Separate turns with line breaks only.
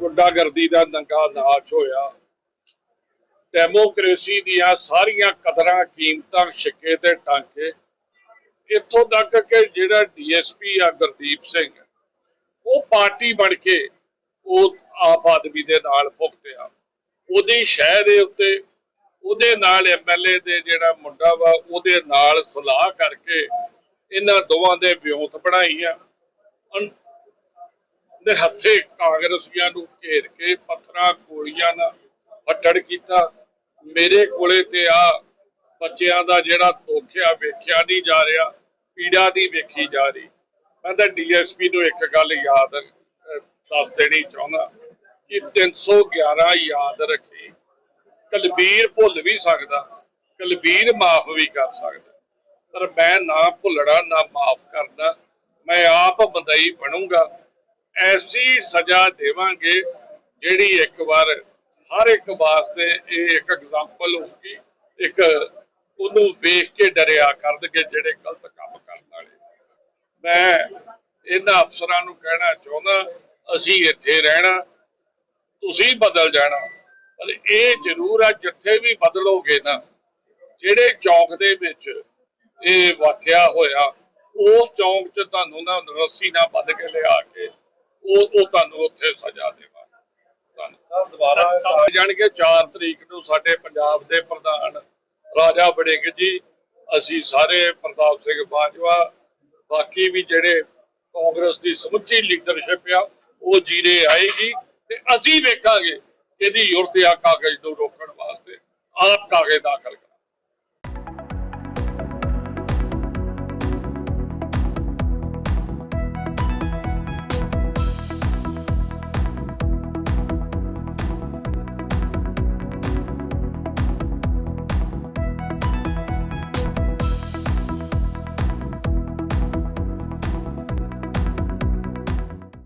ਗੁੰਡਾਗਰਦੀ ਦਾ ਨੰਗਾ ਨਾਚ ਹੋਇਆ। ਡੈਮੋਕ੍ਰੇਸੀ ਦੀਆਂ ਸਾਰੀਆਂ ਕਦਰਾਂ, ਕੀਮਤਾਂ ਸਿੱਕੇ ਤੇ ਟਾਂਕੇ। ਇੱਥੋਂ ਤੱਕ ਕਿ ਜਿਹੜਾ ਡੀਐਸਪੀ ਆ ਗੁਰਦੀਪ ਸਿੰਘ, ਉਹ ਪਾਰਟੀ ਬਣ ਕੇ ਉਹ ਆਪ ਆਦਮੀ ਦੇ ਨਾਲ ਭੁਗਤਿਆ ਉਹਦੀ ਸ਼ਹਿ ਦੇ ਉੱਤੇ, ਉਹਦੇ ਨਾਲ ਐਮਐਲਏ ਦੇ ਜਿਹੜਾ ਮੁੰਡਾ ਵਾ, ਉਹਦੇ ਨਾਲ ਸਲਾਹ ਕਰਕੇ ਇਹਨਾਂ ਦੋਵਾਂ ਦੇ ਵਿਉਂਤ ਬਣਾਈ ਆ। ਦੇ ਹੱਥੇ ਕਾਂਗਰਸੀਆਂ ਨੂੰ ਘੇਰ ਕੇ ਪੱਥਰਾਂ, ਗੋਲੀਆਂ ਨਾਲ ਫੱਟੜ ਕੀਤਾ। ਮੇਰੇ ਕੋਲੇ ਤੇ ਆ ਬੱਚਿਆਂ ਦਾ ਜਿਹੜਾ ਤੋਖਿਆ ਵੇਖਿਆ ਨਹੀਂ ਜਾ ਰਿਹਾ ਪੀੜਾ ਨਹੀਂ ਵੇਖੀ ਜਾ ਰਹੀ। ਮੈਂ ਤਾਂ ਡੀਐਸਪੀ ਨੂੰ ਇੱਕ ਗੱਲ ਯਾਦ ਦੱਸ ਦੇਣੀ ਚਾਹੁੰਦਾ ਕਿ 311 ਯਾਦ ਰੱਖੀ। ਕਲਬੀਰ ਭੁੱਲ ਵੀ ਸਕਦਾ, ਕਲਬੀਰ ਮਾਫ ਵੀ ਕਰ ਸਕਦਾ। ਪਰ ਮੈਂ ਨਾ ਭੁੱਲਣਾ, ਨਾ ਮਾਫ ਕਰਦਾ, ਮੈਂ ਆਪ ਬੰਦਈ ਬਣੂੰਗਾ। ਐਸੀ ਸਜ਼ਾ ਦੇਵਾਂਗੇ ਜਿਹੜੀ ਇੱਕ ਵਾਰ ਹਰ ਇੱਕ ਵਾਸਤੇ ਇਹ ਇੱਕ ਐਗਜ਼ਾਮਪਲ ਹੋਊਗੀ। ਇੱਕ ਉਹਨੂੰ ਵੇਖ ਕੇ ਡਰਿਆ ਕਰਨਗੇ ਜਿਹੜੇ ਗਲਤ ਕੰਮ ਕਰਨ ਵਾਲੇ। ਮੈਂ ਇਹਨਾਂ ਅਫਸਰਾਂ ਨੂੰ ਕਹਿਣਾ ਚਾਹੁੰਦਾ, ਅਸੀਂ ਇੱਥੇ ਰਹਿਣਾ, ਤੁਸੀਂ ਬਦਲ ਜਾਣਾ। ਪਰ ਇਹ ਜ਼ਰੂਰ ਆ, ਜਿੱਥੇ ਵੀ ਬਦਲੋਗੇ ਨਾ, ਜਿਹੜੇ ਚੌਂਕ ਦੇ ਵਿੱਚ ਇਹ ਵਾਕਿਆ ਹੋਇਆ ਉਸ ਚੌਂਕ 'ਚ ਤੁਹਾਨੂੰ ਨਾ ਰੱਸੀ ਨਾਲ ਬੱਧ ਕੇ ਲਿਆ ਕੇ ਉਹ ਉਹ ਤੁਹਾਨੂੰ ਉੱਥੇ ਸਜ਼ਾ ਦੇਵਾਂਗੇ ਤੁਹਾਨੂੰ ਦੁਬਾਰਾ ਜਾਣਗੇ 4 ਤਰੀਕ ਨੂੰ ਸਾਡੇ ਪੰਜਾਬ ਦੇ ਪ੍ਰਧਾਨ ਰਾਜਾ ਵੜਿੰਗ ਜੀ ਅਸੀਂ ਸਾਰੇ ਪ੍ਰਤਾਪ ਸਿੰਘ ਬਾਜਵਾ ਬਾਕੀ ਵੀ ਜਿਹੜੇ ਕਾਂਗਰਸ ਦੀ ਸਮੁੱਚੀ ਲੀਡਰਸ਼ਿਪ ਆ ਉਹ ਜੀਰੇ ਆਏਗੀ ਤੇ ਅਸੀਂ ਵੇਖਾਂਗੇ ਇਹਦੀ ਯੁਰਤ ਆ ਕਾਗਜ਼ ਨੂੰ ਰੋਕਣ ਵਾਸਤੇ ਆਪ ਕਾਗਜ਼ ਦਾਖਲ